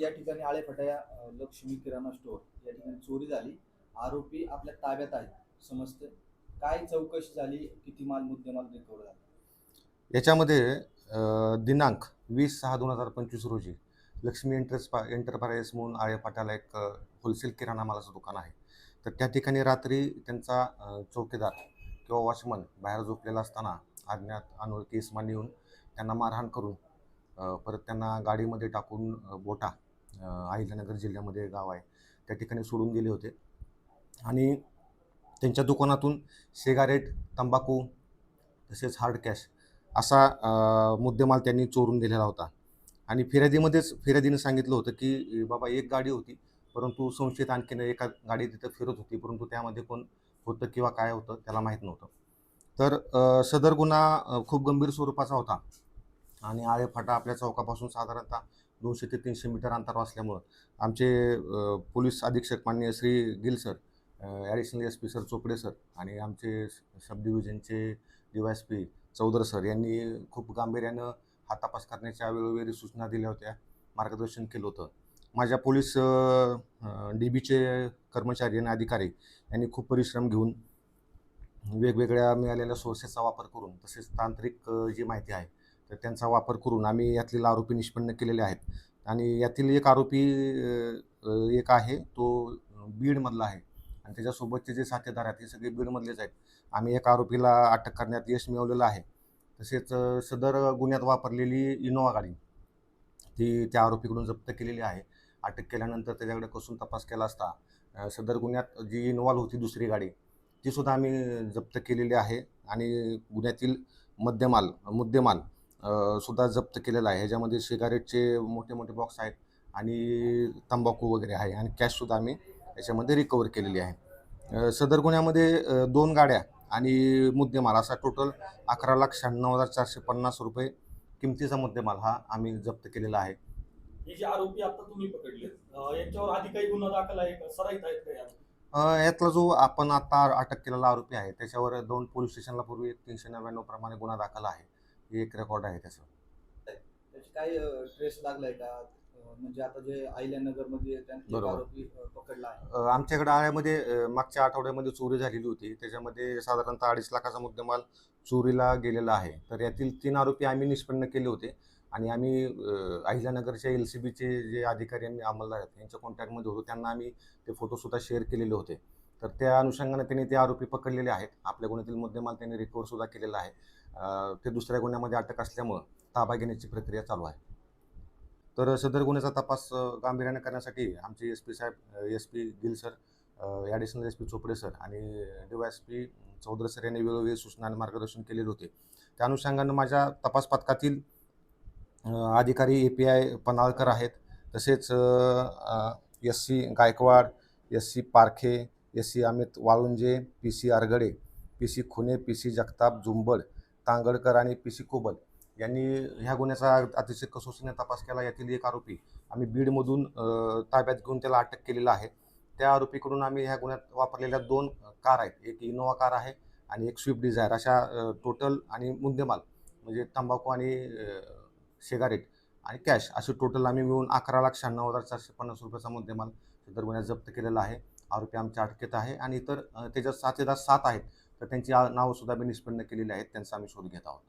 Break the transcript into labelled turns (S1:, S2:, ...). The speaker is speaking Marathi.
S1: या ठिकाणी आळेफाटा या लक्ष्मी किराणा स्टोअर या ठिकाणी चोरी झाली. आरोपी आपल्या ताब्यात आहेत समजते. काय चौकशी झाली किती माल मुद्देमाल रिकवर झाला?
S2: याच्यामध्ये दिनांक वीस सहा दोन हजार पंचवीस रोजी लक्ष्मी एंटरस्पा एंटरप्राईज म्हणून आळेपाटाला एक होलसेल किराणा मालाचं दुकान आहे. तर त्या ठिकाणी रात्री त्यांचा चौकीदार किंवा वॉचमन बाहेर झोपलेला असताना अज्ञात अनोळखी इस्मानी येऊन त्यांना मारहाण करून परत त्यांना गाडीमध्ये टाकून बोटा अहिल्यानगर जिल्ह्यामध्ये गाव आहे. त्या ठिकाणी सोडून दिले होते. आणि त्यांच्या दुकानातून सिगारेट तंबाखू तसेच हार्ड कॅश असा मुद्देमाल त्यांनी चोरून दिलेला होता. आणि फिर्यादीमध्येच फिर्यादीने सांगितलं होतं की बाबा एक गाडी होती परंतु संशयित आणखीन एका गाडी तिथं फिरत होती परंतु त्यामध्ये कोण होतं किंवा काय होतं त्याला माहीत नव्हतं. तर सदर गुन्हा खूप गंभीर स्वरूपाचा होता. आणि आळेफाटा आपल्या चौकापासून साधारणतः दोनशे ते तीनशे मीटर अंतरावर असल्यामुळं आमचे पोलीस अधीक्षक माननीय Shri Gill sir additional S P sir Chopde sir आणि आमचे sub डिव्हिजनचे D Y S P Chaudhar sir यांनी खूप गांभीर्यानं हा तपास करण्याच्या वेळोवेळी सूचना दिल्या होत्या मार्गदर्शन केलं होतं. माझ्या पोलीस डी बीचे कर्मचारी आणि अधिकारी यांनी खूप परिश्रम घेऊन वेगवेगळ्या मिळालेल्या सोर्सेसचा वापर करून तसेच तांत्रिक जी माहिती आहे तर त्यांचा वापर करून आम्ही यातील आरोपी निष्पन्न केलेले आहेत. आणि यातील एक आरोपी एक आहे तो बीडमधला आहे. आणि त्याच्यासोबतचे जे साथीदार आहेत हे सगळे बीडमधलेच आहेत. आम्ही एका आरोपीला अटक करण्यात यश मिळवलेलं आहे. तसेच सदर गुन्ह्यात वापरलेली इनोवा गाडी ती त्या आरोपीकडून जप्त केलेली आहे. अटक केल्यानंतर त्याच्याकडे कसून तपास केला असता सदर गुन्ह्यात जी इन्व्हॉल्व होती दुसरी गाडी तीसुद्धा आम्ही जप्त केलेली आहे. आणि गुन्ह्यातील मध्यमाल मुद्देमाल सुद्धा जप्त केलेला आहे. ह्याच्यामध्ये सिगारेटचे मोठे मोठे बॉक्स आहेत आणि तंबाखू वगैरे आहे आणि कॅशसुद्धा आम्ही याच्यामध्ये रिकवर केलेली आहे. सदर गुन्ह्यामध्ये दोन गाड्या आणि मुद्देमाल असा टोटल अकरा लाख शहाण्णव हजार चारशे पन्नास रुपये किमतीचा मुद्देमाल हा आम्ही जप्त केलेला आहे.
S3: हे जे आरोपी आता तुम्ही पकडले अं, यांच्यावर आधी काही गुन्हा दाखल आहे का? सराईत आहेत का या?
S2: अ, यातला जो आपण आता अटक केलेला आरोपी आहे त्याच्यावर दोन पोलीस स्टेशनला पूर्वी एक तीनशे नव्याण्णव प्रमाणे गुन्हा दाखल आहे. हे एक रेकॉर्ड आहे त्याचं.
S1: त्याची काय ट्रेस लागलाय का? म्हणजे आता जे. आरोपी पकडला आहे.
S2: आमच्याकडे आळ्यामध्ये मागच्या आठवड्यामध्ये चोरी झालेली होती. त्याच्यामध्ये साधारणतः अडीच लाखाचा मुद्देमाल चोरीला गेलेला आहे. तर यातील तीन आरोपी आम्ही निष्पन्न केले होते. आणि आम्ही अहिल्यानगरच्या एल सी बीचे जे अधिकारी आणि अंमलदार आहेत यांच्या कॉन्टॅक्टमध्ये होतो. त्यांना आम्ही ते फोटोसुद्धा शेअर केलेले होते. तर त्या अनुषंगाने त्यांनी ते आरोपी पकडलेले आहेत. आपल्या गुन्ह्यातील मुद्देमाल त्यांनी रिकवर सुद्धा केलेला आहे. ते दुसऱ्या गुन्ह्यामध्ये अटक असल्यामुळं ताबा घेण्याची प्रक्रिया चालू आहे. तर सदर गुन्ह्याचा तपास गांभीर्याने करण्यासाठी आमचे एस पी साहेब S P Gill sir additional S P Chopde sir आणि D Y S P Chaudhari sir यांनी वेळोवेळी सूचना आणि मार्गदर्शन केलेले होते. त्या अनुषंगानं माझ्या तपास पथकातील अधिकारी ए पी आय पनाळकर आहेत. तसेच S C Gaikwad S C Parkhe S C Amit Walunje P C Argade P C Khune P C Jagtap Jumbad Tangadkar आणि पी सी कोबल यांनी ह्या गुन्ह्याचा अतिशय कसोशीने तपास केला. यातील एक आरोपी आम्ही बीडमधून ताब्यात घेऊन त्याला अटक केलेला आहे. त्या आरोपीकडून आम्ही ह्या गुन्ह्यात वापरलेल्या दोन कार आहेत. एक इनोवा कार आहे आणि एक स्विफ्ट डिझायर. अशा टोटल आणि मुद्देमाल म्हणजे तंबाखू आणि सिगारेट आणि कॅश असे टोटल आम्ही मिळून अकरा लाख शहाण्णव हजार चारशे पन्नास रुपयाचा मुद्देमाल सदर गुन्ह्यात जप्त केलेला आहे. आरोपी आमच्या अटकेत आहे आणि इतर त्याच्यात साथीदार सात आहेत. तर त्यांची नावंसुद्धा नावं आम्ही निष्पन्न केलेली आहेत त्यांचा आम्ही शोध घेत आहोत.